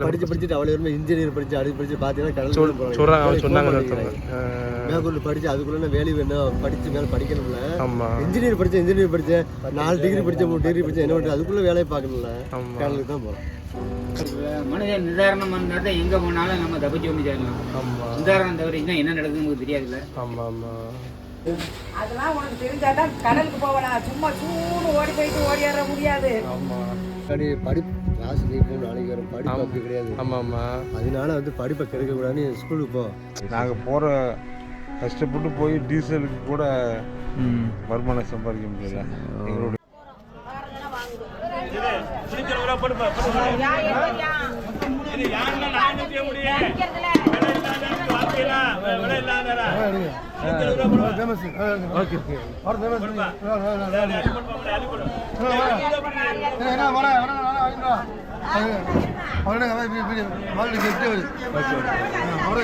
படிச்சு படிச்சுட்டு அவ்வளோ வரும்போது இன்ஜினியர் படிச்சு அது படிச்சு பார்த்தீங்கன்னா கடல் சொல்றாங்க சொன்னாங்க ஒருத்தவங்க. மேற்கொண்டு படிச்சு அதுக்குள்ள வேலை வேணும் படிச்சு மேலே படிக்கணும்ல ஆமா. இன்ஜினியர் படிச்சேன் இன்ஜினியர் படிச்சேன். நாலு டிகிரி படிச்சேன் மூணு டிகிரி படிச்சேன் என்ன பண்ணுறது அதுக்குள்ள வேலையை பார்க்கணும்ல. கடலுக்கு தான் போகிறோம் மனிதன் நிதாரணம் இருந்தால் எங்கே போனாலும் நம்ம தப்பிச்சு வந்து சேரலாம் ஆமா. நிதாரணம் தவிர இன்னும் என்ன நடக்குதுன்னு நமக்கு தெரியாதுல்ல. ஆமா ஆமா. அதெல்லாம் உனக்கு தெரிஞ்சாதான் கடலுக்கு போகலாம். சும்மா சூடு ஓடி போயிட்டு ஓடியாட முடியாது. ஆமா. முன்னாடி படிப்பு கிளாஸ் நீ போ நாளைக்கு வரும். படிப்பு அப்படி கிடையாது. ஆமா ஆமா. அதனால வந்து படிப்பை கெடுக்கக்கூடாதுன்னு ஸ்கூலுக்கு போ. நாங்கள் போகிற கஷ்டப்பட்டு போய் டீசலுக்கு கூட வருமானம் சம்பாதிக்க முடியல. எங்களுடைய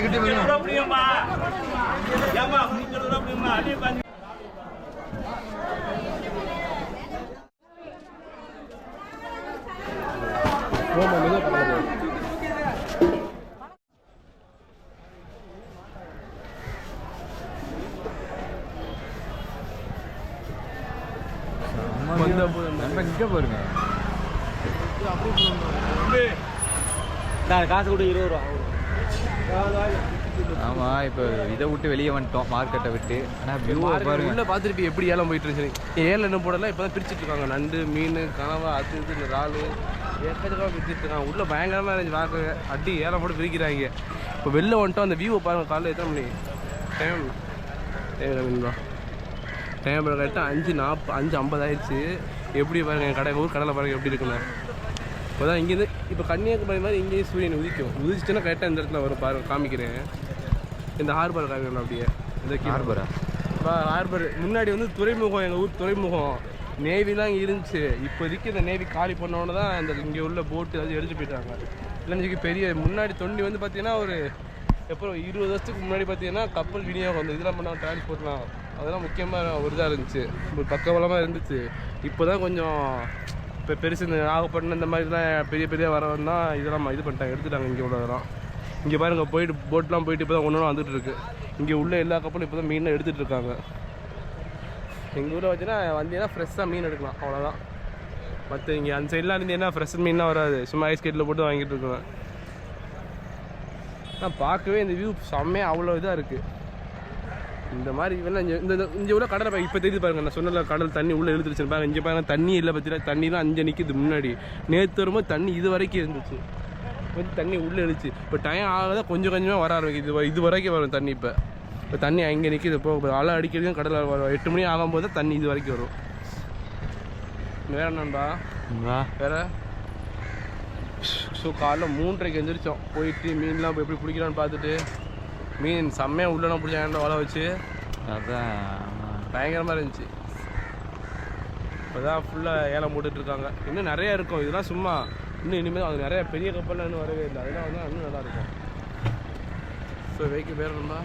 கிட்டே காசு கூட இருபது ரூபா. ஆமா இப்போ இதை விட்டு வெளியே வந்துட்டோம் மார்க்கெட்டை விட்டு. ஆனால் வியூ பாருங்க. உள்ள பார்த்துட்டு எப்படி ஏலம் போயிட்டு இருந்துச்சு ஏலம் என்ன போடல இப்போ தான் பிரிச்சுட்டு இருக்காங்க நண்டு மீன் கனவா அது இது இந்த இறாலு. ஏக்கச்சக்கமாக பிரிச்சுட்டு இருக்காங்க உள்ள பயங்கரமாக இருந்துச்சு பார்க்க அடி ஏலம் போட்டு பிரிக்கிறாங்க. இப்போ வெளில வந்துட்டோம் அந்த வியூவை பாருங்க காலைல எத்தனை மணி? டைம் டைம் டைம் கரெக்டாக அஞ்சு நாற்ப அஞ்சு ஐம்பது ஆயிடுச்சு எப்படி பாருங்க என் கடை ஊர் கடலை பாருங்க எப்படி இருக்குன்னு. இப்போ தான் இங்கேருந்து இப்போ கன்னியாகுமரி மாதிரி இங்கேயும் சூரியன் உதிக்கும். உதிச்சுன்னா கரெக்டாக இந்த இடத்துல வரும் பாருங்க காமிக்கிறேன். இந்த ஹார்பர் காமிக்கணும் அப்படியே. இந்த ஹார்பரா ஹார்பர் முன்னாடி வந்து துறைமுகம் எங்கள் ஊர் துறைமுகம். நேவிலாம் இங்கே இருந்துச்சு. இப்போதைக்கு இந்த நேவி காலி பண்ணோன்னு தான் இந்த இங்கே உள்ள போட்டு அது எடுத்து போயிட்டாங்க. இல்லைன்னு பெரிய முன்னாடி தொண்டி வந்து பார்த்தீங்கன்னா ஒரு எப்போ இருபது வருஷத்துக்கு முன்னாடி பார்த்தீங்கன்னா கப்பல் விநியோகம் வந்து இதெல்லாம் பண்ணால் டிரான்ஸ்போர்ட்லாம் அதெல்லாம் முக்கியமாக ஒரு இதாக இருந்துச்சு. ஒரு பக்கபலமாக இருந்துச்சு. இப்போ தான் கொஞ்சம் இப்போ பெருசு இந்த நாகப்பட்டினம் இந்த மாதிரிலாம் பெரிய பெரிய வரவன்னா இதெல்லாம் இது பண்ணிட்டாங்க எடுத்துட்டாங்க இங்கே உள்ளதெல்லாம். இங்கே பாருங்கள் போயிட்டு போட்லாம் போயிட்டு இப்போ தான் ஒன்று வந்துட்டு இருக்கு இங்கே உள்ள எல்லா கப்பலும் இப்போ தான் மீன்லாம் எடுத்துகிட்டு இருக்காங்க எங்கள் ஊரில் வச்சுன்னா வந்தீங்கன்னா ஃப்ரெஷ்ஷாக மீன் எடுக்கலாம் அவ்வளோதான் மற்ற இங்கே அந்த சைட்லாம் இருந்தீங்கன்னா ஃப்ரெஷ் மீன்லாம் வராது. சும்மா ஐஸ் கேட்டில் போட்டு வாங்கிட்டு இருக்கேன் ஆனால் பார்க்கவே இந்த வியூ செம்மையாக அவ்வளோ இதாக இருக்குது இந்த மாதிரி வேணா இந்த இந்த- இங்கே உள்ள கடலை இப்போ தெரியுது பாருங்க நான் சொன்னல கடல் தண்ணி உள்ளே இழுத்துருச்சு பாருங்க. இங்கே பாருங்க தண்ணி இல்லை பற்றினா தண்ணிலாம் அஞ்சு நிற்கிது முன்னாடி. நேற்று வரும்போது தண்ணி இது வரைக்கும் இருந்துச்சு. வந்து தண்ணி உள்ளே இழுச்சு. இப்போ டைம் ஆகதான் கொஞ்சம் கொஞ்சமாக வர ஆரம்பிக்குது. இது இது வரைக்கும் வரும் தண்ணி இப்போ. இப்போ தண்ணி அங்கே நிற்கிது இப்போ இப்போ அலை அடிக்கிறதும் கடல் வரும். எட்டு மணி ஆகும்போது தான் தண்ணி இது வரைக்கும் வரும். வேற என்னன்பா வேற? ஸோ காலைல மூன்றரைக்கு எந்திரிச்சோம். போயிட்டு மீன்லாம் போய் எப்படி பிடிக்கிறான்னு பார்த்துட்டு. மீன் செம்மையாக உள்ளலாம் பிடிச்சாங்க வலை வச்சு. அதான். பயங்கரமாக இருந்துச்சு. இப்போ தான் ஃபுல்லாக ஏலம் போட்டுட்டு இருக்காங்க. இன்னும் நிறைய இருக்கும். இதெல்லாம் சும்மா இன்னும் இனிமேல் அது நிறைய பெரிய கப்பல்லாம் இன்னும் வரவே இல்லை. அதெல்லாம் வந்து இன்னும் நல்லா இருக்கும். ஸோ வைக்க பேர் என்னப்பா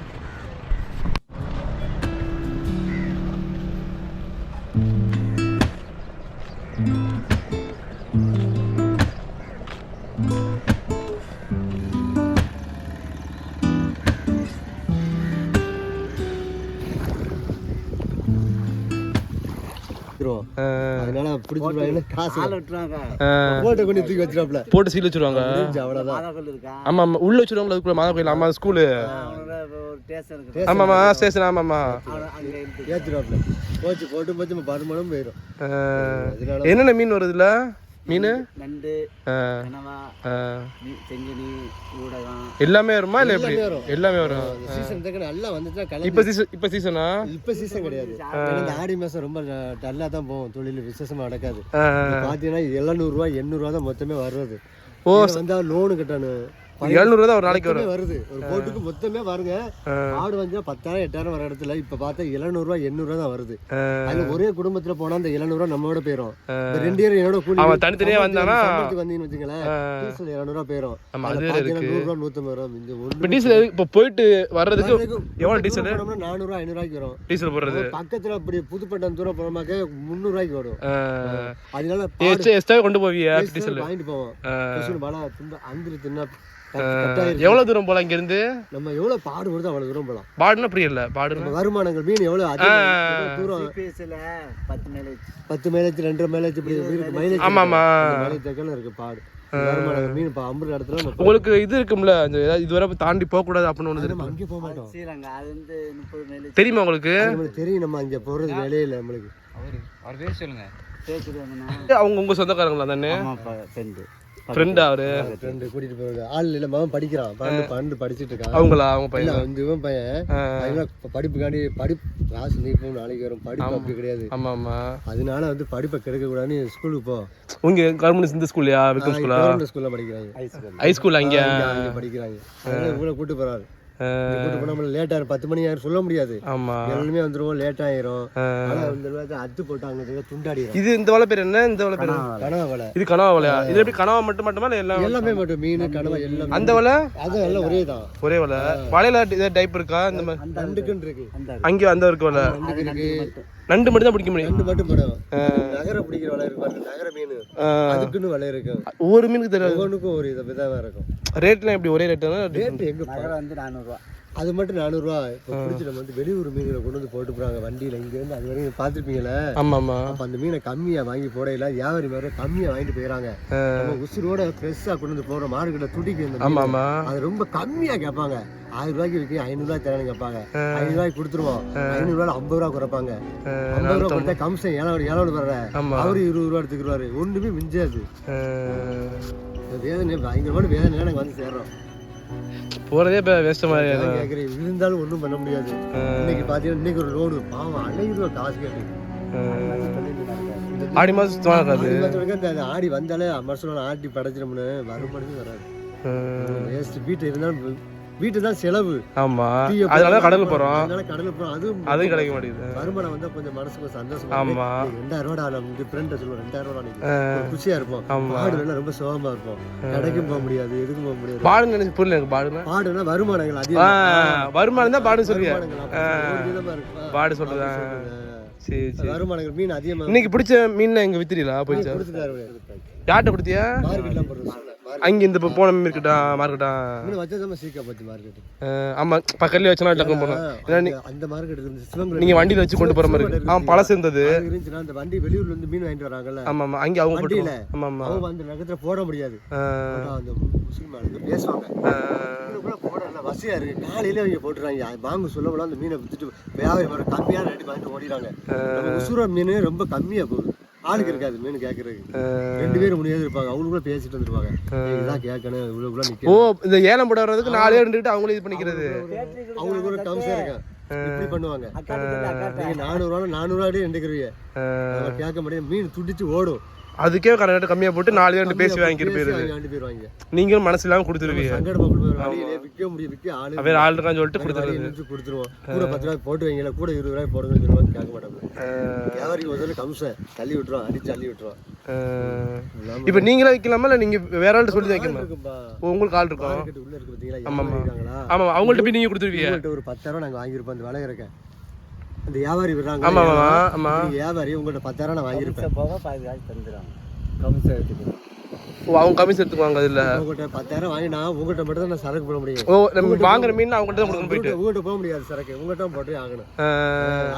அதனால பிடிச்சிருவாங்க காசு விட்டுறாங்க போட்டை கொண்டு தூக்கி வச்சிருவாப்ல போட்டு சீல் வச்சுருவாங்க. ஆமாம் ஆமாம் உள்ள வச்சுருவாங்களா அதுக்குள்ள? மாதா கோயில் ஆமாம் ஸ்கூலு. ஒரு ஸ்டேஷன் அங்கே ஏற்றிடுவாப்ல போச்சு போட்டு போச்சு பருமனும் போயிடும் என்னென்ன மீன் வருதுல்ல மீன்? நண்டு செங்கனி ஊடகம். எல்லாமே வருமா இல்லை எப்படி? எல்லாமே வரும். எல்லாமே வரும். சீசன் தக்க நல்லா வந்துச்சுன்னா இப்போ சீசன் இப்போ சீசனா இப்ப சீசன் கிடையாது. ஆடி மாசம் ரொம்ப டல்லா தான் போகும். தொழில் விசேஷமா நடக்காது. ஆ, இப்ப பாத்தீங்கன்னா எழுநூறுவா எண்ணூறுவா தான் மொத்தமே வர்றது. ஓ, வந்தா லோனு கட்டணும். எழுநூறுவா தான் ஒரு நாளைக்கு வரும். வருது. ஒரு போட்டுக்கு மொத்தமே பாருங்க ஆடு வந்து பத்தாயிரம் எட்டாயிரம் வர இடத்துல இப்ப பார்த்தா எழுநூறுவா எண்ணூறுவா தான் வருது. அதுல ஒரே குடும்பத்துல போனா அந்த எழுநூறுவா நம்மளோட போயிரும். ரெண்டு பேரும் என்னோட கூலி அவன் தனித்தனியா வந்தானா? வந்தீங்கன்னு வச்சுங்களேன் டீசல் எழுநூறுவா போயிரும். அது. நூறுரூவா நூத்தம்பது ரூபா இந்த இப்போ டீசல் இப்போ போயிட்டு வர்றதுக்கு எவ்வளோ டீசல்? நானூறுவா ஐநூறுவாய்க்கு வரும். டீசல் போடுறது. பக்கத்துல அப்படி புதுப்பட்டம் தூரம் போனோமாக்க முந்நூறுவாய்க்கு வரும். அதனால எக்ஸ்ட்ரா கொண்டு போவியா? டீசல். வாங்கிட்டு போவோம். பல துண்டு அந்திரி தின்னா கட்டாயிருச்சு. எவ்வளோ தூரம் போகலாம் இங்கேருந்து? நம்ம எவ்வளவு பாடுபடுதோ அவ்வளவு தூரம் போலாம். பாடுனா புரியல பாடுனா? நம்ம வருமானங்கள் மீன் எவ்வளவு எவ்வளவு தூரம்? பத்து மைலேஜ் ரெண்டரை மைலேஜ் இப்படி இருக்கு. மைலேஜ் ஆமா, ஆமா. மைலேஜ் தக்கல இருக்கு பாடு. மீன் ஐம்பது இடத்துல உங்களுக்கு இது இருக்கும்ல ஏதாவது இதுவரை தாண்டி போகக்கூடாது அப்படின்னு ஒன்று இருக்கு. அங்கே போக மாட்டோம். தெரியுமா உங்களுக்கு? தெரியும் நம்ம அங்கே போறது வேலையே இல்லை நம்மளுக்கு. அவர் சொல்லுங்க. அவங்க உங்க சொந்தக்காரங்களா தானே? ஃப்ரெண்டா. அவரு. ரெண்டு கூட்டிட்டு போறது. ஆள் இல்ல மகன் படிக்கிறான். பன்னெண்டு பன்னெண்டு படிச்சிட்டு இருக்கான். அவங்களா? அவங்க பையன்? வந்து இவன் பையன். படிப்புக்காண்டி படிப்பு கிளாஸ் நீ போ நாளைக்கு வரும். படிப்பு அப்படி கிடையாது. ஆமா ஆமா. அதனால வந்து படிப்பை கெடுக்க கூடாதுன்னு ஸ்கூலுக்கு போ. உங்க கவர்மெண்ட் இந்த ஸ்கூல்லையா விக்ரம் ஸ்கூலா கவர்மெண்ட் ஸ்கூல்ல படிக்கிறாங்க. ஹை ஸ்கூல் அங்க? படிக்கிறாங்க. அதனால இவ்வளவு கூட்டு போறாரு. கூட்டு போனா நம்மள லேட் ஆயிரும் பத்து மணி ஆயிரும் சொல்ல முடியாது. ஆமா. எல்லாருமே வந்துருவோம் லேட் ஆயிரும் ஆனா இந்த மாதிரி அத்து போட்டு அங்க துண்டாடிடும் இது இந்த வலை பேர் என்ன? இந்த வலை பேர் என்ன? கனவா வலை இது கனவா வலையா இது எப்படி கனவா மட்டும் மட்டுமா இல்ல எல்லாம் எல்லாமே மட்டும். மீன் கனவா எல்லாமே. அந்த வலை? அது எல்லாம் ஒரே தான். ஒரே வலை. வலையில டைப் இருக்கா? இந்த மாதிரி? நண்டுக்குன்னு இருக்கு. அங்கே அந்த இருக்கு வலை. நண்டுக்கு இருக்கு. நண்டு மட்டும் தான் பிடிக்க முடியும். நண்டு மட்டும் படம் நகர பிடிக்கிற வலை இருக்கு பாருங்க நகர மீன். அதுக்குன்னு வலை இருக்கும் ஒவ்வொரு மீனுக்கு தெரியாது. ஒவ்வொன்றுக்கும் ஒரு இதை விதமா இருக்கும். ரேட்லாம் எப்படி ஒரே ரேட் ரேட் எங்க வந்து நானூறுரூவா அது மட்டும் நானூறுரூவா இப்போ பிடிச்சி நம்ம வந்து வெளியூர் மீன்களை கொண்டு வந்து போட்டு போறாங்க. வண்டியில இங்க இருந்து அது வரைக்கும் பார்த்துருப்பீங்களே ஆமா ஆமா அப்ப அந்த மீனை கம்மியா வாங்கி போடையில வியாபாரி மாதிரி கம்மியா வாங்கிட்டு போயிடறாங்க நம்ம உசுரோட ஃப்ரெஷ்ஷா கொண்டு வந்து போடுற மார்க்கெட்ல துடிக்கு இந்த ஆமா மீன். ஆமா அது ரொம்ப கம்மியா கேட்பாங்க. ஆயிரம் ரூபாய்க்கு விற்க ஐநூறு ரூபாய் தரேன்னு கேட்பாங்க. ஐநூறு ரூபாய்க்கு கொடுத்துருவோம். ஐநூறு ரூபாய் ஐம்பது ரூபா குறைப்பாங்க. ஐம்பது ரூபா கொடுத்தா கம்சன் ஏழோட ஏழோடு வர்ற. அவரு இருபது ரூபா எடுத்துக்கிடுவாரு ஒண்ணுமே மிஞ்சாது. வேதனை பயங்கரமான வேதனை நாங்க வந்து சேர்றோம். போறதே இப்போ வேஸ்ட் மாதிரி அதான் கேக்குறேன். இருந்தாலும் ஒண்ணும் பண்ண முடியாது. இன்னைக்கு பாத்தீங்கன்னா இன்னைக்கு ஒரு லோடு பாவம் ரூபா காசு கேட்டு ஆடி மாதம் சுத்தமாக இருக்காது ஆடி வந்தாலே மனுஷனோட ஆட்டி படைச்சிட்டோம்னு வருமானமே வராது. வேஸ்ட் வீட்டு இருந்தாலும் வீட்டு தான் செலவு. ஆமா. அதனால கடலுக்கு போறோம். அதனால கடலுக்கு போறோம். அதுவும் அதுவும் கிடைக்க மாட்டேங்குது. வருமானம் வந்தா கொஞ்சம் மனசுக்கு சந்தோஷம் ஆமா. ரெண்டாயிரம் ரூபா நம்ம ஃப்ரெண்ட சொல்லுவோம். ரெண்டாயிரம் ரூபா குஷியா இருப்போம். மாடு வேலை ரொம்ப சுகமா இருப்போம். கடைக்கும் போக முடியாது எதுக்கும் போக முடியாது. பாடுன்னு நினைச்சு புரியல எனக்கு பாடுனா பாடுனா வருமானங்கள் அதிகம். வருமானம் தான் இருக்கு. ஆ, பாடு சொல்லுங்க. சரி சரி. வருமானங்கள் மீன் அதிகமா இன்னைக்கு பிடிச்ச மீன் எங்க வித்துறீங்களா போயிடுச்சா? யார்கிட்ட கொடுத்தியா அங்க இந்த இப்போ போன இருக்கட்டா மார்க்கெட்டா? ஆமா பக்கத்துலயே வச்சுனா டக்குனு போனோம் அந்த மார்க்கெட் இருந்து சிவங்குளம் நீங்க வண்டியில வச்சு கொண்டு போற மாதிரி இருக்கு. ஆமா பழசு இருந்தது. இருந்துச்சுன்னா அந்த வண்டி வெளியூர்ல இருந்து மீன் வாங்கிட்டு வராங்கல்ல. ஆமா ஆமா அங்க அவங்க வண்டியில. ஆமா ஆமா. அவங்க அந்த நகத்துல போட முடியாது. அந்த முஸ்லீம் ஆளுங்க பேசுவாங்க. ஆ, மீன் கூட போட நல்லா வசதியா இருக்கு. காலையில அவங்க போட்டுறாங்க. வாங்க சொல்லலாம் அந்த மீனை வித்துட்டு வியாபாரி வர கம்மியான ரேட்டு வாங்கிட்டு ஓடிறாங்க நம்ம உசுர மீன் ரொம்ப கம்மியா போகுது. ஆளுக்கு இருக்காது மீன் கேட்கறதுக்கு ரெண்டு பேரும் முடியாது இருப்பாங்க அவங்களுக்கு கூட பேசிட்டு வந்துருப்பாங்க இதான் கேட்கணும் இவ்வளவு கூட ஓ நிக்க இந்த ஏலம் போட வர்றதுக்கு நாலே இருந்துட்டு அவங்களே இது பண்ணிக்கிறது. அவங்களுக்கு ஒரு டம்ஸா இருக்கும். இப்படி பண்ணுவாங்க. நீங்க நானூறு ரூபா நானூறு ரூபாய் ஆ, கேட்க முடியாது மீன் துடிச்சு ஓடும். அதுக்கே கரெக்டாக கம்மியா போட்டு நாலு ரெண்டு பேசி வாங்கிட்டு போயிருது. நீங்களும் மனசு இல்லாம கொடுத்துருவீங்க. விற்க ஆளு இருக்கான்னு சொல்லிட்டு கொடுத்துருது கொடுத்துருவோம். கூட பத்து ரூபாய் போட்டு வைங்கள கூட இருபது ரூபாய் போடுங்கன்னு சொல்லுவாங்க. கேட்க மாட்டாங்க வியாபாரிக்கு ஒரு தள்ளி விட்டுருவான் அடிச்சு தள்ளி விட்டுருவான் இப்போ நீங்களே வைக்கலாமா இல்லை நீங்க வேற ஆள்கிட்ட சொல்லி வைக்கணுமா? உங்களுக்கு ஆள் இருக்கும் ஆமா அவங்கள்ட்ட போய் நீங்க கொடுத்துருவீங்க. ஒரு பத்தாயிரம் நாங்க வாங்கியிருப்போம் அந்த விலை இருக்க அந்த வியாபாரி விடுறாங்க ஆமா ஆமா ஆமா. வியாபாரி உங்கள்கிட்ட பத்தாயிரம் நான் வாங்கியிருப்பேன். போக பாதி காசு தந்துடுறாங்க. கம்சன் எடுத்துக்கு ஓ அவங்க கமிஷன் எடுத்துக்குவாங்க அதுல. உங்கள்கிட்ட பத்தாயிரம் வாங்கினா உங்கள்கிட்ட மட்டும் தான் நான் சரக்கு போட முடியும். ஓ நம்ம வாங்குற மீன் அவங்கள்ட்ட தான் கொடுக்கணும் போயிட்டு. உங்கள்கிட்ட போக முடியாது சரக்கு. உங்கள்கிட்ட போட்டு ஆகணும் ஆ,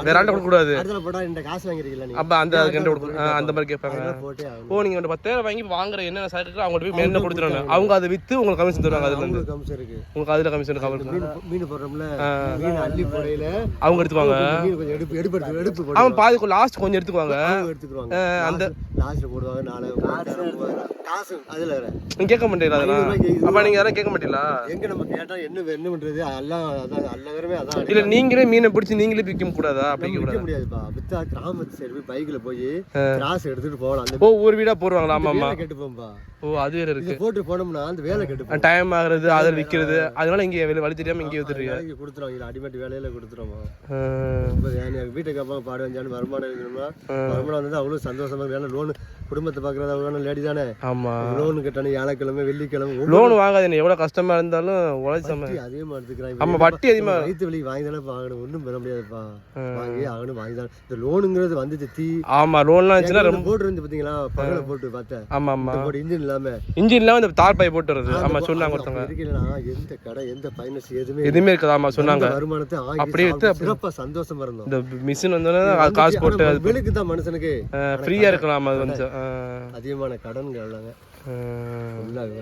வேற ஆள்கிட்ட கொடுக்க கூடாது அடுத்த போட்டா இந்த காசு வாங்கிருக்கீங்களா நீங்க? அப்ப அந்த அதுக்கு கொடுக்கணும்? அந்த மாதிரி கேட்பாங்க. ஓ நீங்க வந்து பத்தாயிரம் வாங்கி வாங்குற என்னென்ன சரக்கு அவங்கள்ட்ட போய் மேல கொடுத்துருவாங்க. அவங்க அதை வித்து உங்களுக்கு கமிஷன் தருவாங்க அதுல இருந்து. கம்சம் இருக்கு. உங்களுக்கு அதுல கமிஷன் கவர் மீன் மீன் போடுறோம்ல. மீன் அள்ளி போடையில அவங்க மீன் கொஞ்சம் எடுப்பு எடுப்பு எடுப்பு அவன் பாதி லாஸ்ட் கொஞ்சம் எடுத்துக்குவாங்க. போட்டு எடுத்துக்குவாங்க. அந்த லாஸ்ட்ல போடுவாங்க நாலு காசு. அதுல நீங்க கேட்க மாட்டீங்களா அதெல்லாம்? அப்ப நீங்க அதெல்லாம் கேட்க மாட்டீங்களா? எங்க நம்ம கேட்டா என்ன என்ன பண்றது? எல்லாம் அதான் எல்லா பேருமே அதான் இல்ல நீங்களே மீனை பிடிச்சி நீங்களே விற்க கூடாதா? அப்படிங்க விற்க முடியாதுப்பா. வித்தா கிராமத்து சைடு போய் பைக்ல போய் கிராஸ் எடுத்துட்டு போகலாம். அந்த ஓ ஒரு வீடா போடுவாங்களா? ஆமா ஆமா. வேலை கெட்டு போகும்பா. ஓ அது வேற இருக்கு. போட்டு போனோம்னா அந்த வேலை கெட்டு டைம் ஆகுறது அதில் விற்கிறது அதனால இங்கே வெளியே வழி தெரியாம இங்கே வித்துருங்க வேலைக்கு கொடுத்துருவாங்க அடிமேட்டு வேலையில கொடுத்துருவோம்? வீட்டுக்கு அப்புறம் பாடு வந்தாலும் வருமானம் இருக்கணும்னா வருமானம் வந்தது அவ்வளோ சந்தோஷமா வேலை லோனு குடும்பத்தை பார்க்கறது அவ்வளோ லேடி தானே? ஆமா. லோனு கட்டணும் வியாழக்கிழமை வெள்ளிக்கிழமை லோன் வாங்காதீங்க எவ்வளவு கஷ்டமா இருந்தாலும் உழைச்சம அதிகமா எடுத்துக்கிறாங்க. ஆமா, வட்டி அதிகமா- வயிற்று வலி வாங்கி தானே வாங்கணும் ஒன்றும் பெற முடியாதுப்பா. வாங்கி ஆகணும் வாங்கி தான் இந்த லோனுங்கிறது வந்துச்சு தீ ஆமா லோன்லாம் இருந்துச்சுன்னா ரொம்ப போட்டு இருந்து பாத்தீங்களா? பகல போட்டு பார்த்தேன். ஆமா ஆமா இந்த இன்ஜின் இல்லாம. இந்த தார் பை போட்டு வருது ஆமா சொன்னாங்க ஒருத்தவங்க. இருக்கலனா எந்த கடை எந்த பைனஸ் எதுவுமே எதுவுமே இருக்காது ஆமா சொன்னாங்க. வருமானத்தை அப்படியே சாப்பிட்டு சிறப்பா சந்தோஷமா இருந்தோம். இந்த மிஷின் வந்தோடனே அது காசு போட்டு அது வெளுக்கு தான் மனுஷனுக்கு. ஃப்ரீயா இருக்கலாம் அது கொஞ்சம். அதிகமான கடன் கேளாங்க.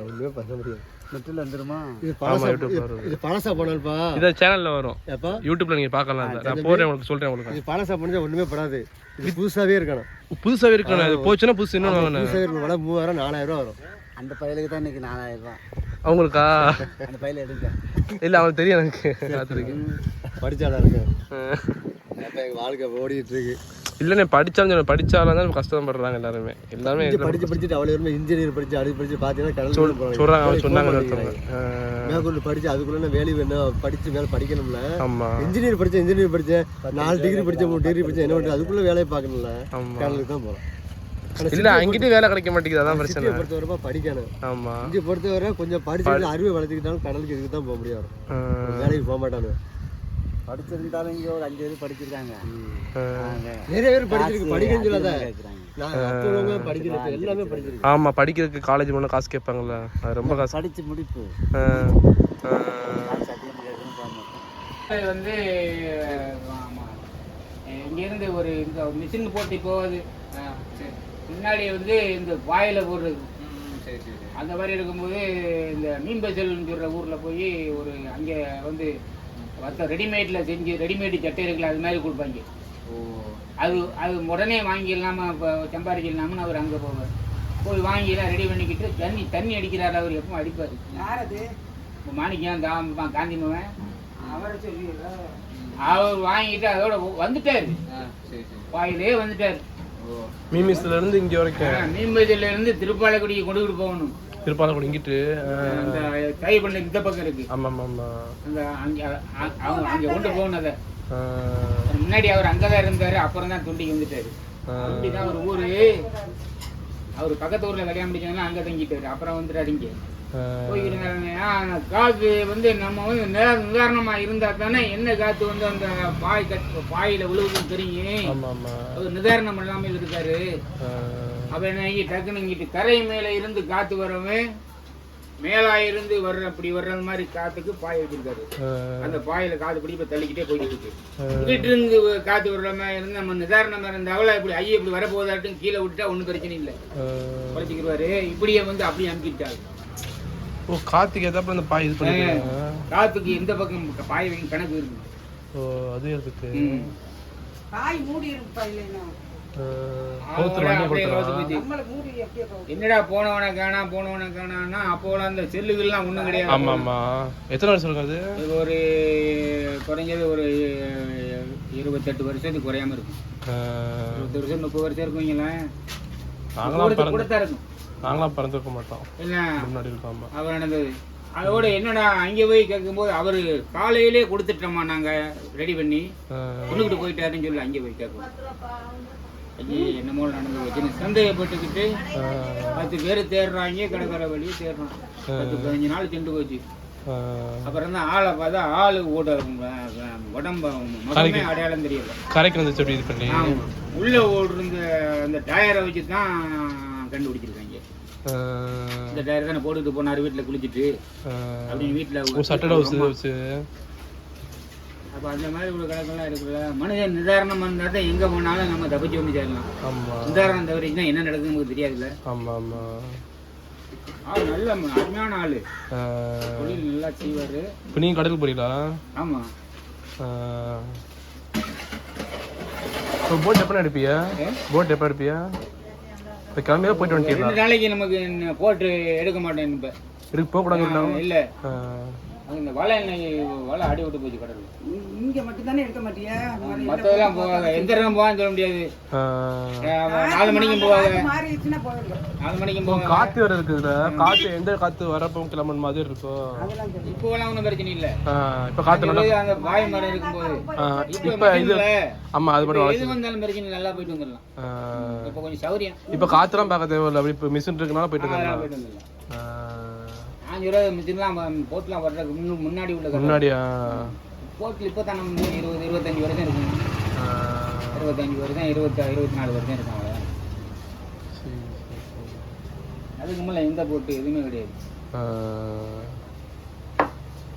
ஒண்ணுமே பண்ண முடியாது. நெட்டில் வந்துருமா? இது பழசா யூடியூப் இது- பழசா போனால்ப்பா இதை சேனல்ல வரும். ஏப்பா யூடியூப்ல நீங்க பார்க்கலாம். நான் போறேன் உங்களுக்கு சொல்றேன் உங்களுக்கு. இது பழசா ஒண்ணுமே படாது. இது புதுசாவே இருக்கணும். புதுசாவே இருக்கணும். அது போச்சுன்னா புதுசு இன்னும் புதுசாவே இருக்கணும். விலை மூவாயிரம் நாலாயிரம் ரூபா வரும். அந்த பையலுக்கு தான் இன்னைக்கு நாலாயிரம் ரூபாய் அவங்களுக்கா? அந்த பையில எடுக்க இல்ல அவங்களுக்கு தெரியும் எனக்கு. பார்த்துருக்கு படிச்சாடா இருக்கு வாழ்க்கை ஓடிட்டு இருக்கு. இல்லைண்ணே படிச்சாலும் சொல்ல படிச்சாலும் தான் கஷ்டப்படுறாங்க எல்லாருமே. எல்லாருமே இங்க படிச்சு படிச்சுட்டு அவ்வளோ வருமே இன்ஜினியர் படிச்சு அது படிச்சு பார்த்தீங்கன்னா கடல் சொல்றாங்க அவங்க சொன்னாங்க மேற்கொண்டு படிச்சு அதுக்குள்ள வேலை வேணும் படிச்சு மேல படிக்கணும்ல? ஆமா. இன்ஜினியர் படிச்சேன் இன்ஜினியர் படிச்சேன். நாலு டிகிரி படிச்சேன் மூணு டிகிரி படிச்சேன். என்ன பண்ணுறது அதுக்குள்ள வேலையை பார்க்கணும்ல. கடலுக்கு தான் போகலாம் இல்ல அங்கிட்டு வேலை கிடைக்க மாட்டேங்குது. அதான் பிரச்சனை. சிட்டியை பொறுத்தவரைப்பா படிக்கணும். ஆமா. இங்கே பொறுத்தவரை கொஞ்சம் படிச்சு அறிவை வளர்த்துக்கிட்டாலும் கடலுக்கு இதுக்கு தான் போக முடியும். ஆ, வேலைக்கு போக மாட்டானு படிச்சிருந்தாலும் இங்கே ஒரு அஞ்சு பேர் படிச்சிருக்காங்க. நிறைய பேர் படிச்சிருக்கு படிக்கன்னு சொல்லாத. ஆமா படிக்கிறதுக்கு காலேஜ் போனா காசு கேட்பாங்கல்ல. அது ரொம்ப காசு. படிச்சு முடிப்பு. வந்து ஆமா இங்கேருந்து ஒரு இந்த மிஷின் போட்டு போகுது. முன்னாடி வந்து இந்த வாயில போடுறது. அந்த மாதிரி இருக்கும்போது இந்த மீன் பசல்னு சொல்கிற ஊரில் போய் ஒரு அங்கே வந்து மற்ற ரெடிமேடில் செஞ்சு ரெடிமேடு சட்டை இருக்குல்ல அது மாதிரி கொடுப்பாங்க. அது அது உடனே வாங்கிடலாமா இப்போ சம்பாதிக்கலாம்னு அவர் அங்கே போவார். போய் வாங்கிலாம் ரெடி பண்ணிக்கிட்டு தண்ணி தண்ணி அடிக்கிறாரு அவர் எப்பவும் அடிப்பார். யார் அது இப்போ மாணிக்கம் கா காந்தி மவன் அவரை சொல்லி அவர் வாங்கிட்டு அதோட வந்துட்டாரு. வாயிலே வந்துட்டாரு. மீமிஸ்ல இருந்து இங்க வரைக்கும். மீன்பதில இருந்து திருப்பாலக்குடிக்கு கொண்டுகிட்டு போகணும். திருப்பாலக்குடி இங்கிட்டு அந்த கை பண்ண இந்த பக்கம் இருக்கு. ஆமா ஆமா ஆமா அந்த அங்கே அவங்க அங்கே கொண்டு ஆ, முன்னாடி அவர் அங்கே தான் இருந்தாரு அப்புறம் தான் துண்டிக்கு வந்துட்டாரு. ஆ. துண்டி தான் ஒரு ஊரு. அவர் பக்கத்து ஊர்ல கல்யாணம் முடிச்சாங்கன்னா அங்கே தங்கிட்டாரு. அப்புறம் வந்துட்டாரு இங்கே. போயிருந்தாங்க காத்து வந்து நம்ம வந்து நிதா- நிதாரணமா இருந்தா தானே என்ன காத்து வந்து அந்த பாய் கட் பாயில விழுவுதுன்னு தெரியும். அவர் நிதாரணம் இல்லாம இருக்காரு. அப்ப என்ன இங்க டக்குன்னு இங்கிட்டு கரை மேல இருந்து காத்து வரவன் மேலா இருந்து வர்ற அப்படி வர்றது மாதிரி காத்துக்கு பாய் வச்சிருக்காரு. அந்த பாயில காத்து பிடி இப்ப தள்ளிக்கிட்டே போயிட்டு இருக்கு. இங்கிட்டு இருந்து காத்து வர்ற மாதிரி இருந்து நம்ம நிதாரணமா இருந்தாவள இப்படி ஐயா இப்படி வரப்போதாட்டும் கீழே விட்டுட்டா ஒண்ணும் பிரச்சனை இல்லை. குறைச்சிக்கிடுவாரு. இப்படியே வந்து அப்படியே அனுப்பிட்டாரு ஓ கார்த்திக் ஏதாப்புல இந்த பாய் இது காத்துக்கு எந்த பக்கம் பாய் வைங்க கணக்கு இருக்கு. ஓ அது இருக்கு. காய் மூடி இருப்பா இல்லைன்னா. என்னடா போனவனை காணா போனவனை காணான்னா அப்போலாம் அந்த செல்லுகள்லாம் ஒண்ணும் கிடையாது. ஆமா. ஆமா எத்தனை வருஷம் இருக்கு அது? இது ஒரு குறைஞ்சது ஒரு இருபத்தெட்டு வருஷத்துக்கு குறையாம இருக்கும். ஆ. இருபத்தி வருஷம் முப்பது வருஷம் இருக்குங்களேன் நாங்களாம் கொடுத்து இருக்கும். நாங்களாம் பிறந்திருக்க மாட்டோம். இல்ல முன்னாடி இருக்கோம் அவர் நடந்தது அதோட என்னடா அங்கே போய் கேட்கும்போது அவர் காலையிலே கொடுத்துட்டோமா நாங்க ரெடி பண்ணி. கொண்டுகிட்டு போயிட்டாருன்னு சொல்லி அங்கே போய் கேட்கும் ஐயே என்னமோ நடந்து வச்சுன்னு சந்தேகப்பட்டுக்கிட்டு. பத்து பேர் தேடுறாங்க கடற்கரை வழியே தேடுறான் பத்து பதினஞ்சு நாள் சென்று போச்சு. அப்புறம் தான் ஆளை பார்த்தா ஆளு ஓட உடம்ப முகமே அடையாளம் தெரியல கரைக்கு வந்து சொல்லி இது பண்ணி ஆமா. உள்ள ஓடுற அந்த டயரை வச்சு தான் கண்டுபிடிச்சிருக்காங்க. இந்த டயர் தானே போட்டுட்டு போனாரு வீட்டுல குளிச்சுட்டு. அப்படின்னு வீட்டுல ஓ சட்டை ஹவுஸ் இது வச்சு அப்ப அந்த மாதிரி ஒரு கணக்கெல்லாம் இருக்குல்ல? மனுஷன் நிதாரணமா இருந்தா தான் எங்க போனாலும் நம்ம தப்பிச்சு வந்து சேரலாம். ஆமா. நிதாரணம் தவிர என்ன நடக்குதுன்னு நமக்கு தெரியாதுல்ல? ஆமா ஆமா. ஆள் நல்ல அருமையான ஆளு. ஆ. தொழில் நல்லா செய்வாரு. இப்போ நீங்க கடலுக்கு போறீங்களா? ஆமா. இப்போ போட் எப்போ எடுப்பியா? போட் எப்போ எடுப்பியா? இப்போ கிளம்பியா போயிட்டு வந்துட்டீங்களா? நாளைக்கு நமக்கு போட்டு எடுக்க மாட்டேன் இப்போ. இதுக்கு போகக்கூடாது இல்லை. இந்த வலை வலை அடி விட்டு போச்சு கடல் இங்க மட்டும் தானே எடுக்க மாட்டியா அந்த மற்றதெல்லாம் போவாங்க எந்த நேரம் போவான்னு சொல்ல முடியாது. நாலு மணிக்கும் போவாங்க காத்து மாறிடுச்சுன்னா போயிடும் நாலு மணிக்கும் போவாங்க காத்து வேற இருக்குதுல காத்து எந்த காத்து வரப்போ கிளம்புன மாதிரி இருக்கும் இப்போலாம் ஒன்றும் பிரச்சனை இல்லை. இப்ப காத்து நல்லா அங்க வாய் மரம் இருக்கும்போது. இப்போ இது இல்ல. ஆமா அது மட்டும் எது வந்தாலும் பிரச்சனை நல்லா போயிட்டு வந்துடலாம். இப்போ கொஞ்சம் சௌரியம். இப்ப காத்துலாம் பார்க்க தேவையில்ல. அப்படி இப்போ மிஷின் இருக்கனால போயிட்டு இருக்காங்க போயிட்டு வந்துடலாம். அஞ்சு ரூபா மிஷின்லாம் போட்லாம் வர்றதுக்கு முன்னு- முன்னாடி உள்ள. முன்னாடியா? போட்டில் இப்போ தான் நம்ம இருபது இருபத்தஞ்சு வருஷம் இருக்கும். இருபத்தஞ்சு வருஷம் இருபத்தி இருபத்தி நாலு வருஷம் இருக்கும் சரி. அதுக்கு மேலே எந்த போட்டு எதுவுமே கிடையாது.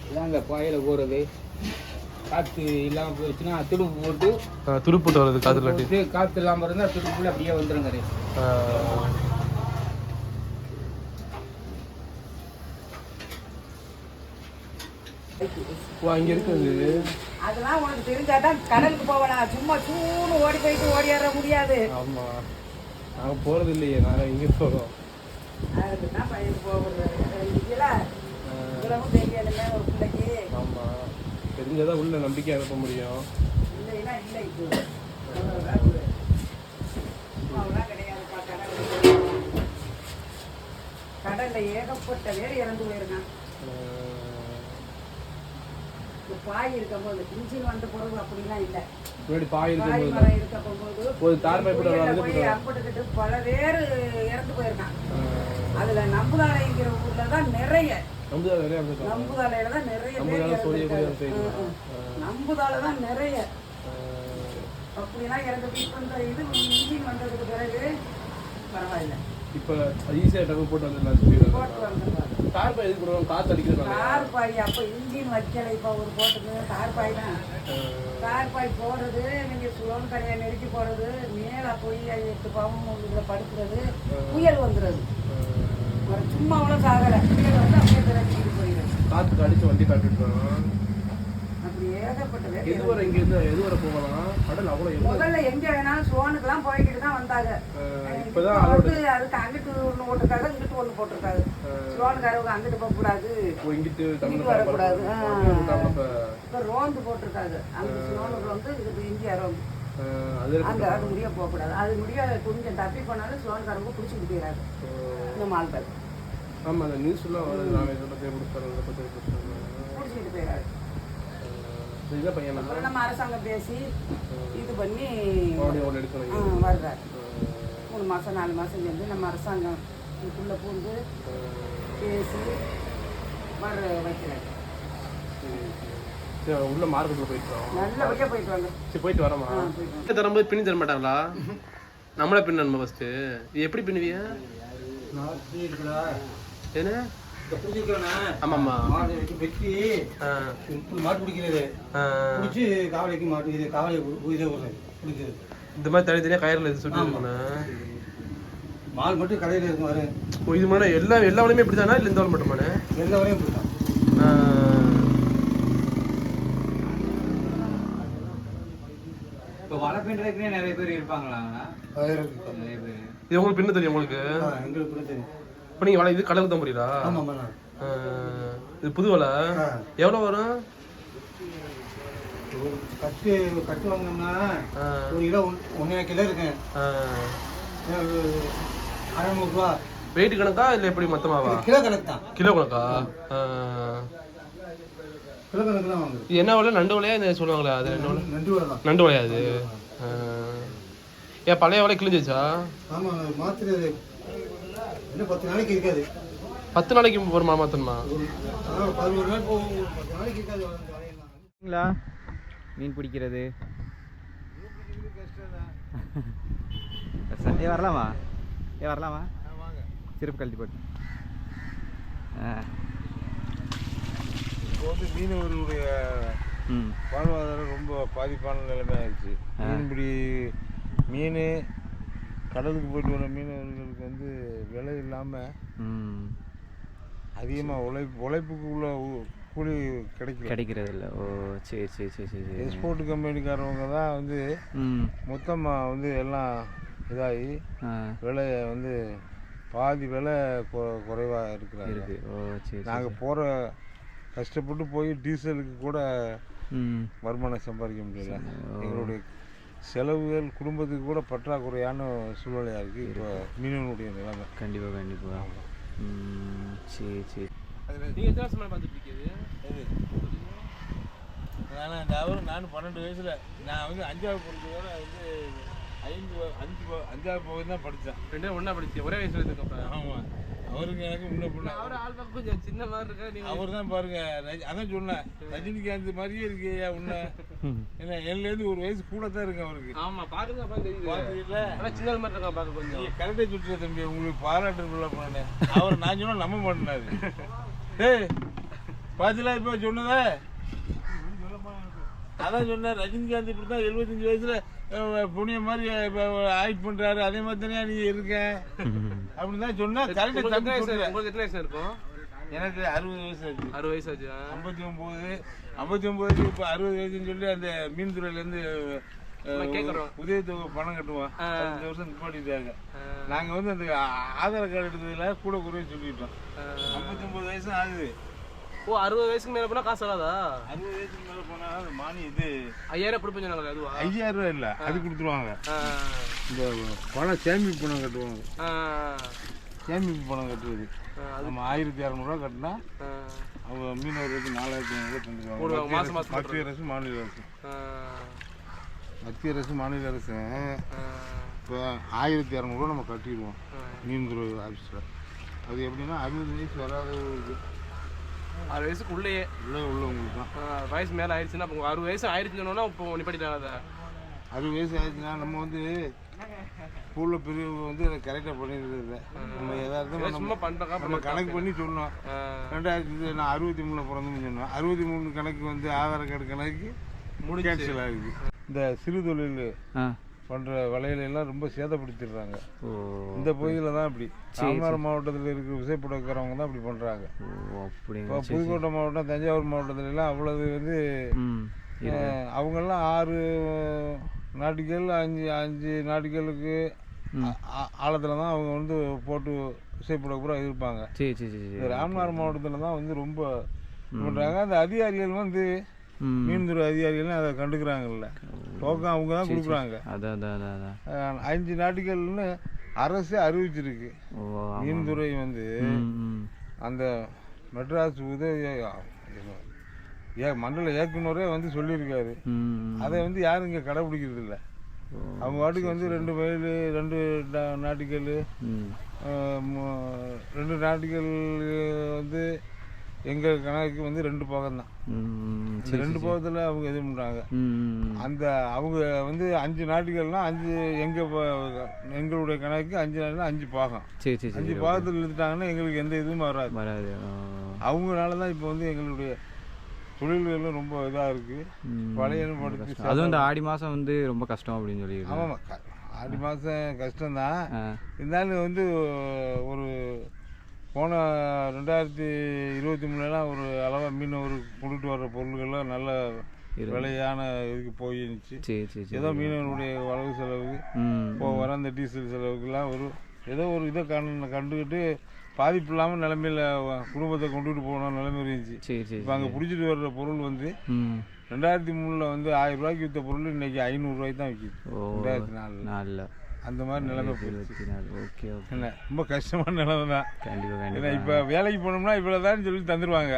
இதான் இந்த பாயில போகிறது காற்று இல்லாமல் போயிடுச்சுன்னா துடுப்பு போட்டு துடுப்பு இல்லாட்டி. போட்டு காற்று இல்லாமல் இருந்தால் துடுப்புல அப்படியே வந்துடும் கரை அங்க இருக்குது அதெல்லாம் உனக்கு தெரிஞ்சாதான் கடலுக்கு போகலாம். சும்மா சூன்னு ஓடி போயிட்டு ஓடியார முடியாது. ஆமா. நாங்க போறது இல்லையே நாங்க இங்க போறோம். அதுக்கு தான் பையன் போகிறது. தெரியல ஒரு பிள்ளைக்கு. ஆமா. தெரிஞ்சதான் உள்ள நம்பிக்கை அனுப்ப முடியும். இல்லைன்னா இல்லை இப்போ கிடையாதுப்பா கடல்ல கடல்ல ஏகப்பட்ட பேர் இறந்து போயிருக்கான் பாய் இருக்கும்போது இன்ஜின் வந்த பிறகு அப்படிலாம் இல்லை. முன்னாடி பாய் பாய் இருக்கும்போது மரம் இருக்க போகும்போது ஒரு தார் பைப் புயல்ல வந்து போய் அம்பட்டுக்கிட்டு பல பேர் இறந்து போயிருக்கான் அதுல நம்புதாலைங்கிற ஊர்ல தான் நிறைய. நம்புதாலையில தான் நிறைய பேர் நம்புதால தான் நிறைய. அப்படிலாம் இறந்து இந்த இது இன்ஜின் வந்ததுக்கு பிறகு பரவாயில்ல. இப்ப ஈஸியா டக்கு போட்டு வந்துடலாம் போட்டு தார் பை எதுக்கு போடுவாங்க? காத்து அடிக்கிறதுனால கார் பாய் அப்போ இன்ஜின் வைக்கல இப்போ ஒரு போட்டுக்கு கார் பாய் தான் கார் பாய் போடுறது நீங்க சுலோன் கரையை நெருக்கி போடுறது மேலே போய் எட்டு பாவம் இதில் படுக்கிறது புயல் வந்துடுது சும்மா கூட சாகலை. புயல் வந்து அப்படியே போயிடுது. காத்துக்கு அடிச்சு வண்டி காட்டிட்டு அப்படி ஏகப்பட்ட எது வரை இங்க இருந்து எது வரை போகலாம்? கடல் அவ்வளவு முதல்ல எங்க வேணாலும் சோனுக்குலாம் போய்கிட்டு தான் வந்தாங்க. இப்பதான் வந்து அதுக்கு அங்கிட்டு ஒன்று போட்டிருக்காங்க இங்கிட்டு ஒன்று போட்டிருக்காங்க சோனுக்காரவங்க அங்கிட்டு போகக்கூடாது இப்போ இங்கிட்டு வரக்கூடாது. இப்ப ரோந்து போட்டிருக்காங்க அந்த சோனு ரோந்து இங்கிட்டு இந்தியா ரோந்து. அங்கே அது முடிய போகக்கூடாது அது முடிய கொஞ்சம் தப்பி போனாலும் சோனுக்காரவங்க பிடிச்சிட்டு போயிடாது இந்த மால்கள். ஆமா அந்த நியூஸ் எல்லாம் வருது நாங்க இதை பத்தி கொடுத்தாரு இதை பிடிச்சிட்டு போயிடாது பையன் அப்புறம் நம்ம அரசாங்கம் பேசி இது பண்ணி வர்றாரு. மூணு மாதம் நாலு மாதம் சேர்ந்து நம்ம அரசாங்கம் இதுக்குள்ளே பூந்து பேசி வர வைக்கிறாரு சரி உள்ள மார்க்கெட்ல போயிட்டோம் நல்லபடியாக போயிட்டு வாங்க. சரி போயிட்டு வரமா? போயிட்டு தரும்போது பின்னி தர மாட்டாங்களா? நம்மளே பின்னணுமா ஃபர்ஸ்ட் இது எப்படி பின்னுவிய என்ன? ஆமாம்மா. வெட்டி. மாட்டு பிடிக்கிறது. பிடிச்சி காவலிக்கு மாட்டு. இது காவலி இதை விடுறது இந்த மாதிரி தனித்தனியாக கயிறுல இது சுட்டி மால் மட்டும் கடையில் இருக்கும் வரும் ஓ இது மாதிரி எல்லா எல்லா வலையுமே இப்படி தானா இல்லை இந்த வலை மட்டுமாண்ணே? எந்த வரையும் ஆ. இப்போ வலை பின்னுறதுக்குனே நிறைய பேர் இருப்பாங்களா நிறைய பேர். இது உங்களுக்கு பின்ன தெரியும் உங்களுக்கு? எங்களுக்கு கூட தெரியும். இப்போ நீங்கள் வலை இது கடலுக்கு தான் ஆ. இது புது வலை. எவ்வளோ வரும்? கட்டு கட்டு வாங்கினோம்னா. ஒரு கிலோ ஒன்- ஒன்றரை கிலோ இருக்கேன் வெயிட் கணக்கா இல்லை எப்படி மொத்தமாவா? கிலோ கணக்கு தான். கிலோ கணக்கா. கிலோ கணக்கு தான் வாங்குது. இது என்ன வலை? நண்டு வலையா? இந்த சொல்லுவாங்களே அது என்ன வலை. நண்டு தான். நண்டு வலையா அது. ஏன் பழைய வலை கிழிஞ்சிச்சா ஆமாம் மாத்துறது இன்னும் பத்து நாளைக்கு இருக்காது. பத்து நாளைக்கு ஒரு மா மாற்றணுமா ஒரு அதான் பதினோரு நாள் போகும். பத்து நாளைக்கு இருக்காது அந்த வலையெல்லாம். ங்களா? மீன் பிடிக்கிறது. கஷ்டம். ஏ வரலாமா? ஏ வரலாமா செருப்பு கழட்டி போட்டு. ஆ. இப்போ வந்து மீனவர்களுடைய ம். வாழ்வாதாரம் ரொம்ப பாதிப்பான நிலைமை ஆயிடுச்சு. மீன்பிடி மீன் கடலுக்கு போயிட்டு வர மீனவர்களுக்கு வந்து விலை இல்லாமல் அதிகமாக உழைப்பு உழைப்புக்கு உள்ள கூலி கிடைக்கல. கிடைக்கிறது இல்லை ஓ சரி சரி சரி சரி சரி. எக்ஸ்போர்ட் கம்பெனிக்காரவங்க தான் வந்து மொத்தமாக வந்து எல்லாம் இதாகி ஆ. விலை வந்து பாதி விலை குறைவாக இருக்கிறாங்க. இருக்கு. ஓ சரி நாங்கள் போகிற கஷ்டப்பட்டு போய் டீசலுக்கு கூட வருமானம் சம்பாதிக்க முடியல. எங்களுடைய செலவுகள் குடும்பத்துக்கு கூட பற்றாக்குறையான சூழ்நிலையாக இருக்குது இப்போ மீனவனுடைய நிலைமை. கண்டிப்பாக கண்டிப்பாக ம் சரி சரி. நீங்க எத்தனை வருஷமா பார்த்துட்டு நான் அந்த அவர் நான் பன்னெண்டு வயசில் நான் வந்து அஞ்சாவது பொறுத்தவரை வந்து ஐந்து அஞ்சு அஞ்சாவது போய் தான் படித்தேன். ரெண்டு பேரும் ஒண்ணா படிச்சீங்க ஒரே வயசுல இருக்கு அப்ப? ஆமாம் அவருக்கு எனக்கு முன்ன பிள்ளை அவர் ஆள் பார்க்க கொஞ்சம் சின்ன மாதிரி இருக்கா? நீங்க அவர் தான் பாருங்க. ரஜி- அதான் சொன்னேன். ரஜினிகாந்த் மாதிரியே இருக்கேயா உன்ன? ஏன்னா என்லேருந்து ஒரு வயசு கூட தான் இருக்கு அவருக்கு. ஆமா பாருங்க ஆனா சின்ன மாதிரி இருக்கா பார்க்க கொஞ்சம்? கரெக்டாக சுற்றுற தம்பி உங்களுக்கு பாராட்டு விழா பண்ணேன் அவர் நான் சொன்னா நம்ப மாட்டேனாரு. ஏய் பாத்தீங்களா இப்போ சொன்னதே? அதான் சொன்னேன் ரஜினிகாந்த் இப்படி தான் எழுபத்தஞ்சு வயசுல புனிய மாதிரி ஆக்ட் பண்றாரு அதே மாதிரி தானே நீ இருக்க அப்படின்னு தான் சொன்னா கரெக்டாக வயசு உங்களுக்கு எத்தனை வயசு இருக்கும் எனக்கு அறுபது வயசு ஆச்சு அறுபது வயசு ஆச்சு. ஐம்பத்தி ஒம்பது ஐம்பத்தி ஒம்பது இப்போ அறுபது வயசுன்னு சொல்லி அந்த மீன் துறையிலேருந்து கேட்குறோம். உதயத்தொகை பணம் கட்டுவோம். இந்த வருஷம் நிப்பாட்டிட்டாங்க. நாங்கள் வந்து அந்த ஆதார் கார்டு எடுத்ததுல கூட குறைய சொல்லிட்டோம். ஐம்பத்தி ஒம்பது வயசு ஆகுது ஓ அறுபது வயசுக்கு மேல போனா காசு வராதா அறுபது வயசுக்கு மேலே அது மானி இது ஐயாயிரம் கொடுப்பேன் சொன்னாங்க அதுவா ஐயாயிரம் ரூபாய் இல்லை அது கொடுத்துருவாங்க. இந்த பணம் சேமிப்பு பணம் கட்டுவாங்க. சேமிப்பு பணம் கட்டுறது ஆ, நம்ம ஆயிரத்தி இரநூறுவா கட்டினா. அவங்க மீனவர்களுக்கு நாலாயிரத்தி ஐநூறுவா தந்துருவாங்க மத்திய அரசு- மாநில அரசு. மத்திய அரசு மாநில அரசு. இப்போ ஆயிரத்தி இரநூறுவா நம்ம கட்டிடுவோம். மீன்துறை ஆஃபீஸில் அது எப்படின்னா அறுபது வயசு வராதவங்களுக்கு அறுபது வயசுக்கு உள்ளேயே. உள்ளே உள்ளவங்களுக்கு தான். ஆ, வயசு மேல ஆயிடுச்சுன்னா இப்போ அறுபது வயசு ஆயிடுச்சுன்னு சொன்னோன்னா இப்போ நிப்பாட்டிட்டாங்க அதை அறுபது வயசு ஆயிடுச்சுன்னா நம்ம வந்து ஸ்கூலில் பிரிவு வந்து அதை கரெக்டாக பண்ணிடுறது இல்லை. நம்ம எதாவது சும்மா பண்றக்கா நம்ம கணக்கு பண்ணி சொன்னோம். ரெண்டாயிரத்தி இது நான் அறுபத்தி மூணில் பிறந்தோம்னு சொன்னோம் அறுபத்தி மூணு கணக்கு வந்து ஆதார் கார்டு கணக்கு கேன்சல் ஆகுது. இந்த சிறு தொழில் பண்ணுற வலையில எல்லாம் ரொம்ப சேதப்படுத்திடுறாங்க. இந்த பகுதியில் தான் இப்படி. ராமநாதபுரம் மாவட்டத்தில் இருக்கிற விசைப்படக்கிறவங்க தான் இப்படி பண்ணுறாங்க இப்போ புதுக்கோட்டை மாவட்டம் தஞ்சாவூர் மாவட்டத்துல எல்லாம் அவ்வளவு வந்து அவங்கெல்லாம் ஆறு நாட்டுகள் அஞ்சு அஞ்சு நாட்டுகளுக்கு ஆழத்தில் தான் அவங்க வந்து போட்டு விசைப்பட இருப்பாங்க. சரி ராமநாதபுரம் மாவட்டத்தில் தான் வந்து ரொம்ப பண்ணுறாங்க அந்த அதிகாரிகள் வந்து மீன்துறை அதிகாரிகள் அதை கண்டுக்கிறாங்கல்ல. டோக்கன் அவங்க தான் கொடுக்குறாங்க. அதான் அதான் அதான் அதான். அஹ், அஞ்சு நாட்டுகள்னு அரசே அறிவிச்சிருக்கு. மீன்துறை வந்து அந்த மெட்ராஸ் உதவி ஏ மண்டல இயக்குனரே வந்து சொல்லியிருக்காரு. அதை வந்து யாரும் இங்கே கடைப்பிடிக்கிறது இல்லை. அவங்க வாட்டுக்கு வந்து ரெண்டு மைல் ரெண்டு நாட்டுகள் ரெண்டு நாட்டுகள் வந்து எங்கள் கணக்கு வந்து ரெண்டு பாகம் தான் ரெண்டு பாகத்தில் அவங்க இது பண்ணுறாங்க அந்த அவங்க வந்து அஞ்சு நாட்டுகள்னா அஞ்சு எங்கள் எங்களுடைய கணக்கு அஞ்சு நாடுனா அஞ்சு பாகம். அஞ்சு பாகத்தில் இழுத்துட்டாங்கன்னா எங்களுக்கு எந்த இதுவும் வராது. வராது. அவங்களால தான் இப்போ வந்து எங்களுடைய தொழில்களும் ரொம்ப இதாக இருக்குது ம். பழையனும் படுத்து. அதுவும் இந்த ஆடி மாதம் வந்து ரொம்ப கஷ்டம் அப்படின்னு சொல்லி ஆமாம் ஆடி மாதம் கஷ்டம்தான். இருந்தாலும் வந்து ஒரு போன ரெண்டாயிரத்தி இருபத்தி மூணுலாம் ஒரு அளவாக மீனவர் கொண்டுட்டு வர்ற பொருள்கள்லாம் நல்ல விலையான இதுக்கு போயிருந்துச்சு. சரி சரி ஏதோ மீனவருடைய வரவு செலவு ம் இப்போ வர அந்த டீசல் செலவுக்கெல்லாம் ஒரு ஏதோ ஒரு இதை கண்டு கண்டுக்கிட்டு பாதிப்பு இல்லாமல் நிலமையில குடும்பத்தை கொண்டுட்டு போன நிலைமை இருந்துச்சு. சரி சரி இப்போ அங்கே பிடிச்சிட்டு வர்ற பொருள் வந்து ரெண்டாயிரத்தி மூணில் வந்து ஆயிரம் ரூபாய்க்கு விற்ற பொருள் இன்னைக்கு ஐநூறுரூவாய்க்கு தான் விற்கிது ரெண்டாயிரத்தி நாலில். நாலில். அந்த மாதிரி நிலைமை இருபத்தி நாலு ஓகே ஓகே. ரொம்ப கஷ்டமான நிலைமை தான். கண்டிப்பாக கண்டிப்பாக இப்போ வேலைக்கு போனோம்னா இவ்வளோதான் சொல்லி தந்துடுவாங்க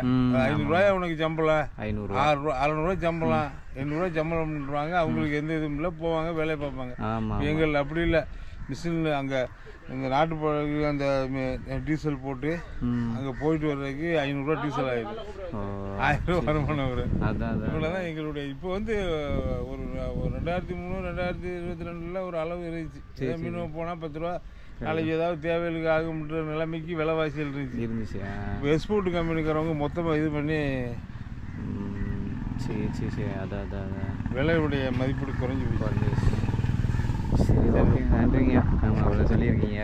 ஐநூறுரூவாய் உனக்கு சம்பளம்? ஐநூறுரூவா ஆறுரூவா அறநூறுவா சம்பளம். எண்ணூறுரூவா சம்பளம் பண்ணுறாங்க அவங்களுக்கு எந்த இதுவும் இல்லை. போவாங்க வேலையை பார்ப்பாங்க. எங்கள் அப்படி இல்லை. மிஷினில் அங்கே இந்த நாட்டு பழகு அந்த டீசல் போட்டு அங்கே போயிட்டு வர்றதுக்கு ஐநூறுரூவா டீசல் ஆயிடுது ஓ. ஆயிரம் ரூபா வருமானம் வரும். அதான் அதான் இவ்வளோ தான் எங்களுடைய இப்போ வந்து ஒரு ரெண்டாயிரத்தி மூணு ரெண்டாயிரத்தி இருபத்தி ரெண்டில் ஒரு அளவு இருந்துச்சு. மினிமம் போனால் பத்து ரூபா நாளைக்கு ஏதாவது தேவைகளுக்கு ஆகும்ன்ற நிலைமைக்கு விலைவாசிகள் இருந்துச்சு. இருந்துச்சு. இப்போ எக்ஸ்போர்ட் கம்பெனிக்காரவங்க மொத்தமாக இது பண்ணி சரி சரி சரி. அதான் அதான் விலையுடைய மதிப்பீடு குறைஞ்சி குறைஞ்சிருச்சு. சரி ஓகே. நன்றிங்க. அவங்க அவ்வளோ சொல்லியிருக்கீங்க.